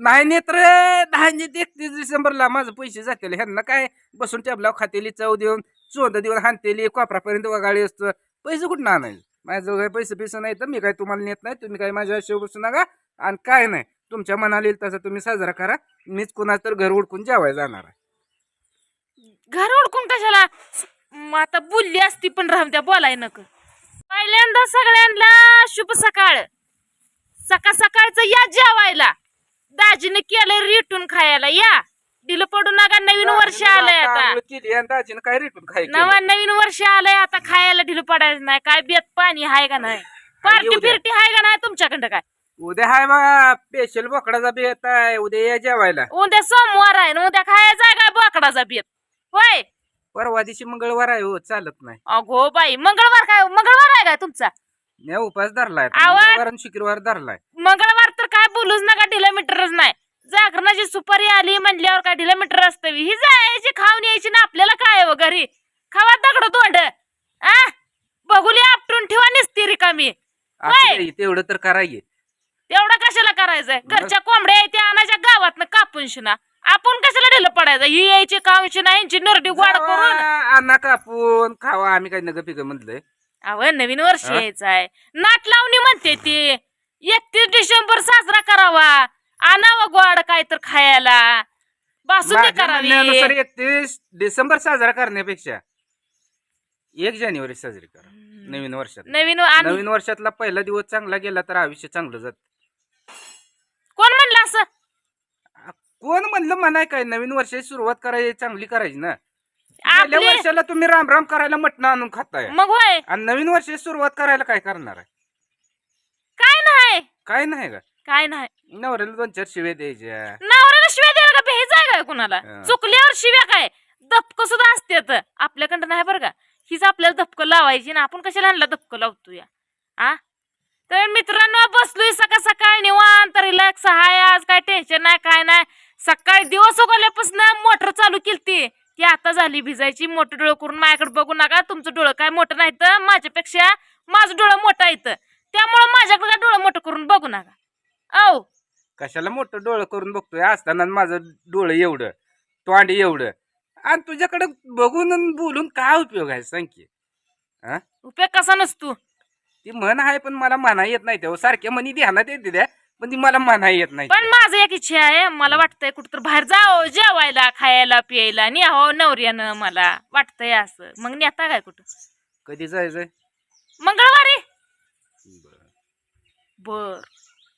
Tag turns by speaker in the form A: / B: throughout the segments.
A: नाही नेत रे दहा एकतीस डिसेंबरला माझं पैसे जातील. ह्यांना काय? बसून टेबलाव खातेली चव देऊन चोंद देऊन हानतेली कोपरापर्यंत वगाळी असतं. पैसे कुठं आणायचे? माझ्याजवळ काही पैसे पैसे नाही तर मी काय तुम्हाला नेत नाही? तुम्ही काय माझ्या शिव बसू नका? आणि काय नाही? तुमच्या मनाला येईल तसं तुम्ही साजरा करा. मीच कुणाचं तर घर उडकून जेवायला जाणार आहे.
B: घर उडकून कशाला? म आता बोलली असती पण राहून त्या बोलाय नक. पहिल्यांदा सगळ्यांना शुभ सकाळ. सकाळ सकाळचं या जेवायला. दाजीने केलंय रिटून खायला या. दिलं पडू नका नवीन वर्ष आलंय आता.
A: आंघोळ केली आणि दाजीनं काय रिटून केलं?
B: नवा नवीन वर्ष आलंय आता खायला ढिलं पडायचं नाही. काय बेत पाणी हाय का नाही? पार्टी. फिरटी हाय का नाही तुमच्याकडं काय?
A: उद्या हाय बा स्पेशल बोकडाचा बेत आहे. उद्या या जेवायला.
B: उद्या सोमवार आहे ना उद्या खायचा आहे काय बोकडाचा बेत? होय?
A: परवा दिवशी मंगळवार आहे हो चालत नाही.
B: अगो बाई मंगळवार काय मंगळवार आहे काय तुमचा?
A: मी उपास धरलाय
B: आवाज-
A: मंगळवार आणि शुक्रवार धरलाय.
B: मंगळवार बोलूच नका ढिलोमीटरच नाही. जागरणाची सुपारी आली म्हणल्यावर काय ढिलोमीटर असतं. ही जायची खाऊन यायची ना आपल्याला काय हो घरी? खावा दगड तोंड. आ? बघुली आपटून ठेवा निसती रिकामी.
A: असं. नाही, तेवढं तर करायचे.
B: एवढं कशाला करायचंय? घरच्या कोंबड्या त्या आणायच्या गावात कापून शिना. आपण कशाला ढिलं पडायचं? ही यायची काम शिना यांची नरडी गोड करून.
A: अन्ना कापून. खावा आम्ही काही नग पिकं म्हणलंय
B: अव नवीन वर्ष
A: हा?
B: यायचं आहे नाट लावणी म्हणते ती. एकतीस डिसेंबर साजरा करावा. आणावं गोड काय तर खायला. बासुंदी
A: माझ्या म्हणण्यानुसार
B: करावी
A: एकतीस डिसेंबर साजरा करण्यापेक्षा एक जानेवारी साजरी करा. नवीन वर्षात.
B: नवीन आणि
A: नवीन वर्षातला पहिला दिवस चांगला गेला तर आयुष्य चांगलं जात.
B: कोण म्हणलं असं?
A: कोण म्हणलं म्हणाय काय? नवीन वर्षाची सुरुवात करायची चांगली करायची ना. गेल्या
B: आपले
A: वर्षाला तुम्ही राम राम करायला मटण आणून खाताय.
B: मग होय.
A: आणि नवीन वर्षाची सुरुवात करायला काय करणार आहे?
B: काय नाही.
A: काय नाही का
B: काय नाही.
A: नवऱ्याला दोन चार शिवे द्यायच्या.
B: नवऱ्याला शिव्या द्यायला का भेज आहे काय कुणाला?
A: हा.
B: चुकल्यावर शिव्या काय? दपक सुद्धा असते आपल्याकडं नाही बरं का? हीच आपल्याला धपकं लावायची ना आपण कशाला ह्यांना धपकं लावतो या आ? तर मित्रांनो बसलोय सकाळ सकाळ निवांत रिलॅक्स हाय आज काय टेन्शन नाही काय नाही. सकाळी दिवस उगवल्यापासून मोटर चालू केलती. ती आता झाली भिजायची मोठं डोळं करून माझ्याकडे बघू नका. तुमचं डोळं काय मोठं नाही तर माझ्यापेक्षा माझं डोळं मोठं येतं त्यामुळं माझ्याकडे डोळं मोठं करून बघू नका. औ.
A: कशाला मोठं डोळं करून बघतोय? असताना माझं डोळं एवढं तोंड एवढं. आणि तुझ्याकडे बघून बोलून काय उपयोग आहे सांग की?
B: उपयोग कसा नसतो?
A: ती म्हण आहे पण मला म्हणा येत नाही तेव्हा. सारख्या म्हणी ध्यानात येते त्या पण ती मला म्हणा येत नाही
B: पण माझं एक इच्छा आहे. मला वाटतंय कुठं तर बाहेर जावं जेवायला खायला पियायला न्यावं नवऱ्यानं मला. वाटतंय असं. मग नेता काय कुठं?
A: कधी जायचंय?
B: मंगळवारी. बर.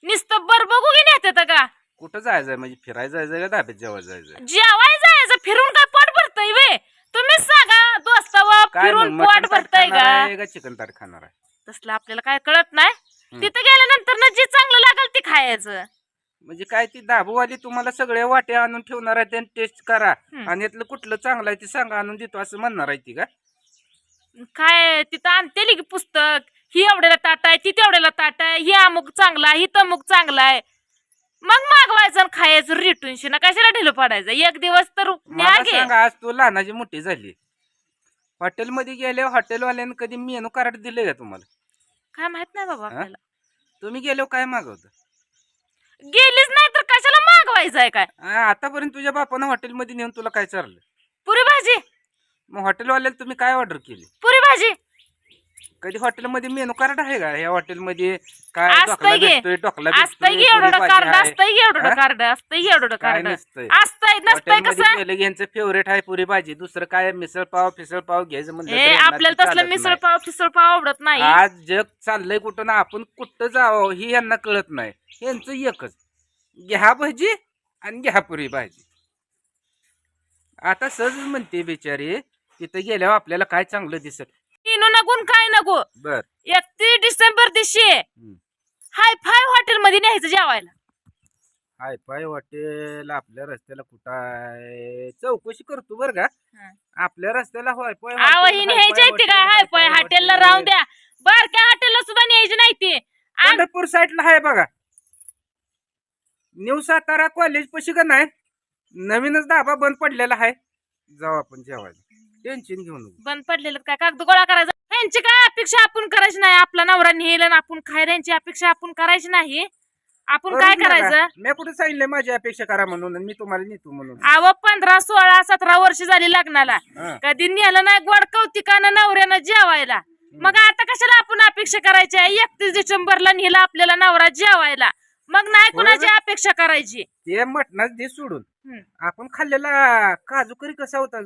B: नुसतं बर बघू की नेते का?
A: कुठं जायचंय? म्हणजे फिरायला जायचंय का धाब्यात जेवायला जायचंय?
B: जेवाय जायचं. फिरून काय पोट भरतय वे? तुम्हीच सांगा दोस्तावा
A: काय मग
B: फिरून पोट
A: ताट
B: भरतय
A: खाणार
B: का?
A: आहे का चिकन ताट खाणार आहे?
B: तसलं आपल्याला काय कळत नाही.
A: हम्म.
B: तिथं गेल्यानंतर ना जे चांगलं लागेल ते खायचं.
A: म्हणजे काय ती दाबूवाली तुम्हाला सगळ्या वाट्या आणून ठेवणार आहे त्यांनी टेस्ट करा.
B: हम्म.
A: आणि यातलं कुठलं चांगलं आहे ते सांगा आणून देतो असं म्हणणार आहे ती का?
B: काय तिथं आणतेली की पुस्तक? ही एवढ्याला ताट आहे ती तेवढ्याला ताट आहे ही अमुक चांगला आहे ही तमुक चांगला आहे. मग मागवायचं आणि खायचं रिटून शिना कशाला ढिलं पडायचं? एक दिवस तर
A: सांगा आज तू लहानाची मोठी झाली. हॉटेलमध्ये गेले हॉटेलवाल्यानं कधी मेनू कार्ड दिले का तुम्हाला?
B: काय माहीत नाही बाबा
A: हा?
B: आपल्याला.
A: तुम्ही गेलो काय मागवतं?
B: गेलीच नाही तर कशाला मागवायचं आहे काय
A: आतापर्यंत तुझ्या बापानं हॉटेलमध्ये नेऊन तुला काय चाललं?
B: पुरी भाजी.
A: मग हॉटेलवाल्याला तुम्ही काय ऑर्डर केली?
B: पुरी भाजी.
A: कधी हॉटेलमध्ये मेनू कार्ड आहे का? या हॉटेलमध्ये काय
B: असतंय
A: ढोकला
B: की.
A: भेटतोय? ढोकला
B: असतंय की
A: भेटतोय,
B: एवढं
A: पुरी
B: कार्ड
A: भाजी आहे.
B: असतंय की एवढं
A: हा?
B: कार्ड असतंय की एवढं
A: काय
B: कार्ड?
A: नसतंय.
B: असतंय नसतंय
A: हॉटेलमध्ये
B: कसं?
A: गेलं की यांचं फेवरेट आहे पुरी भाजी दुसरं काय मिसळ पाव फिसळ पाव घ्यायचं म्हणलं तर
B: ए
A: यांना
B: आपल्याला तसलं
A: चालत
B: मिसळ
A: नाही.
B: पाव फिसळ पाव आवडत नाही.
A: आज जग चाललंय कुठं ना आपण कुठं जावं ही यांना कळत नाही. यांचं एकच. घ्या भाजी आणि घ्या पुरी भाजी. आता सहज म्हणते बिचारी तिथं गेल्यावर आपल्याला काय चांगलं दिसत
B: इनो नगून काय नको
A: बर.
B: एकतीस डिसेंबर दिवशी हाय फाय हॉटेल मध्ये न्यायचं जेवायला.
A: हाय पाय हॉटेल आपल्या रस्त्याला कुठं आहे? चौकशी करतो बर का. आपल्या रस्त्याला होय
B: आव ही न्यायची आहे ती काय हाय फाय हॉटेलला राहून द्या. बारक्या हॉटेलला सुद्धा न्यायची नाही ती.
A: पंढरपूर साईडला आहे बघा. न्यू सातारा कॉलेज पशी का नाही? नवीनच धाबा बंद पडलेला आहे. जाऊ आपण जेवायला. टेन्शन घेऊ नको.
B: बंद पडलेलं काय? कागद गोळा करायचा. यांची काय अपेक्षा आपण करायची नाही? आपला नवरा नेल आणि आपण खायला यांची अपेक्षा आपण करायची नाही? आपण काय
A: नका.
B: करायचं?
A: मी कुठे सांगितलंय माझी अपेक्षा करा म्हणून आणि मी तुम्हाला नेतो म्हणून.
B: अव पंधरा सोळा सतरा वर्ष झाली लग्नाला.
A: हा.
B: कधी नेलं नाही गोड कौतिकानं नवऱ्यानं जेवायला. मग आता कशाला आपण अपेक्षा करायची? एकतीस डिसेंबरला नेला आपल्याला नवरा जेवायला. मग नाही कुणाची अपेक्षा करायची?
A: ते मटणाच दे सोडून. आपण खाल्लेला काजू करी कसा होता?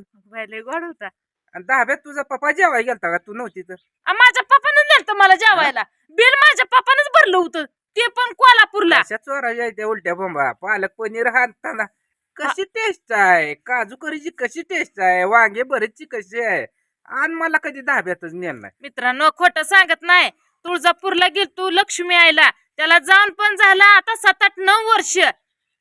B: लय गोड होता.
A: आणि दहाव्यात तुझा पप्पा जेवाय गेलता का? तू नव्हती तर.
B: आ, माझ्या पप्पानं नेलं मला जेवायला. बिल माझ्या पप्पानच भरलं होतं. ते पण कोल्हापूरला.
A: अशा चोराच्या त्या उलट्या बोंबा? पालक पनीर हाताना कशी टेस्ट आहे? काजू करीची कशी टेस्ट आहे? वांगे भरीची कशी आहे? आणि मला कधी धाब्यातच नेलं नाही.
B: मित्रांनो खोटं सांगत नाही. तुळजापूरला गेल तू लक्ष्मी आईला. त्याला जाऊन पण झाला आता सात आठ नऊ वर्ष.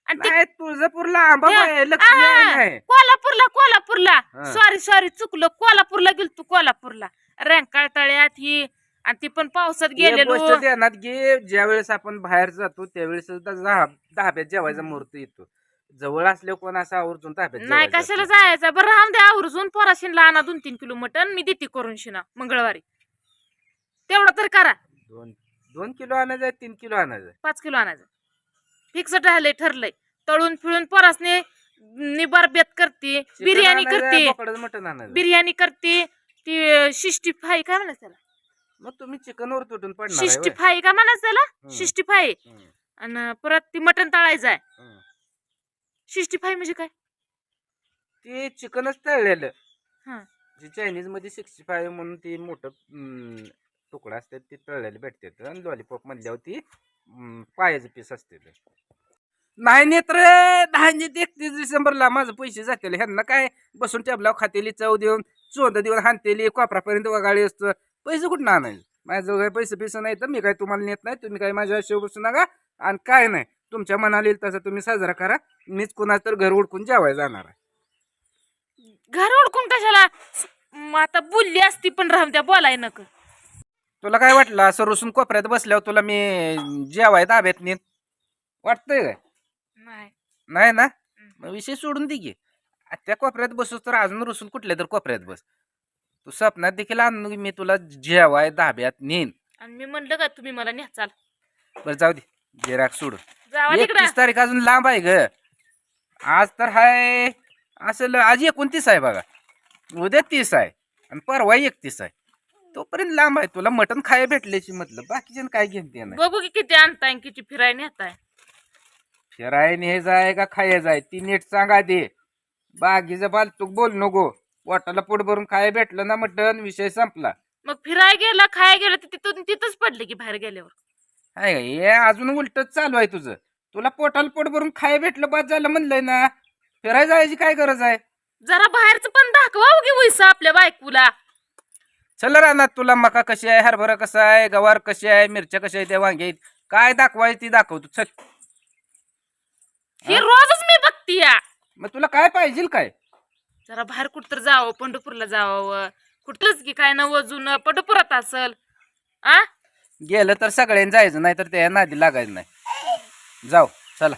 B: आणि ते
A: नाही तुळजापूरला आंबा
B: त्या-
A: आहे लक्ष्मी
B: आ,
A: आहे. नाही
B: कोल्हापूरला कोल्हापूरला.
A: हा.
B: सॉरी सॉरी चुकलं. कोल्हापूरला गेल तू कोल्हापूरला. रँकाळ तळ्यात ही. आणि ती पण पावसात
A: एक
B: गेलेलो.
A: गोष्ट ध्यानात घे ज्या वेळेस आपण बाहेर जातो त्यावेळेस सुद्धा जा- धाब्यात जेवायचा मुहूर्त येतो. जवळ असले कोण असं आवर्जून धाब्यात
B: नाही कशाला. जायचं? बरं राहून द्या आवर्जून. पोराशीनला आणा दोन तीन किलो मटण मी देते करून शिना मंगळवारी. तेवढं तर करा.
A: दोन दोन किलो आणायचं तीन किलो आणायचं
B: पाच किलो आणायचं फिक्स राहिलंय ठरलंय. तळून फिळून पोरासने निबार बेत करते
A: चिकन
B: बिर्याणी
A: आणायचं,
B: करते.
A: बोकडाचं मटण आणायचं
B: बिर्याणी करते ती शिष्टी फाय काय म्हणायचं त्याला?
A: मग तुम्ही चिकन वर तुटून पडणार आहे
B: शिष्टी
A: होय?
B: फाय काय म्हणायचं त्याला?
A: हम्म.
B: शिष्टी फाय
A: हम्म,
B: आणि परत ती मटण तळायचं आहे.
A: हम्म.
B: शिष्टी फाय म्हणजे काय?
A: ते चिकनच तळलेलं.
B: हा.
A: जे चायनीजमध्ये सिक्स्टी फाय म्हणून ते मोठं तुकडा असतात ते तळलेले भेटतात. आणि लॉलीपॉप मधल्यावर ती पायाचं पीस असते नाही नेत्र दहा एकतीस डिसेंबरला माझं पैसे जातील. ह्यांना काय बसून टेबलावर खातेली चव देऊन चोंद देऊन हानतेली कोपरापर्यंत वगाळी असतं. पैसे कुठं आणायचे? माझ्याजवळ काही पैसे पिसं नाही तर मी काय तुम्हाला नेत नाही? तुम्ही काय माझ्या आयुष्य बसू नका? आणि काय नाही? तुमच्या मनाला येईल तसं तुम्ही साजरा करा. मीच कुणाचं तर घर उडकून जेवायला जाणार आहे.
B: घर उडकून कशाला? म आता बोलली असती पण राहून त्या बोलाय नका.
A: तुला काय वाटलं? असं रुसून कोपऱ्यात बसल्यावर तुला मी जेवाय ताब्यात नेत वाटतंय काय?
B: नाही.
A: नाही ना? मग विषय सोडून दे की. आ, त्या कोपऱ्यात बसूस तर अजून रुसून कुठल्या तर कोपऱ्यात बस. तू स्वप्नात देखील आणून मी तुला जेवाय धाब्यात नेन
B: आणि मी म्हणलं का तुम्ही मला न्या चाल
A: बरं जाऊ दे.
B: जावा तिकडं.
A: एकतीस तारीख अजून लांब आहे ग. आज तर हाय. असं ल- आज एकोणतीस आहे बघा. उद्या तीस आहे. आणि परवा एकतीस आहे. तोपर्यंत लांब आहे. तुला मटण खायला भेटल्याची म्हटलं. बाकीच्या काय घेऊन ते नाही
B: बघू की किती आणताय आणि किती फिराय नेताय.
A: फिराय हे जाय का खाय जाय? ती नीट सांगा दे बागीचं बालतूक बोल नको. पोटाला पोट भरून खाय भेटलं ना मटण विषय संपला.
B: मग फिराय गेला खाय गेलं तर तिथून तिथंच पडले की बाहेर गेल्यावर.
A: आहे का हे अजून उलटच चालू आहे तुझं. तुला पोटाला पोट भरून खाय भेटलं बाद झालं म्हणलंय ना. फिरायला जायची काय गरज आहे?
B: जरा बाहेरचं पण दाखवा वैसा आपल्या बायकोला.
A: चल रानात तुला मका कशी आहे हरभरा कसा आहे गवार कशी आहे मिरच्या कशा आहे त्या वांगे आहेत काय दाखवायचं ती दाखवतो चल.
B: हे रोजच मी बघती या
A: मग तुला काय पाहिजे काय?
B: जरा बाहेर कुठं तर जावं पंढरपूरला जावं. कुठलंच की काय नवं जुनं पंढरपुरात असल. आ?
A: गेलं तर सगळ्यांनी जायचं नाही तर त्या नादी लागायचं नाही. जाऊ चला.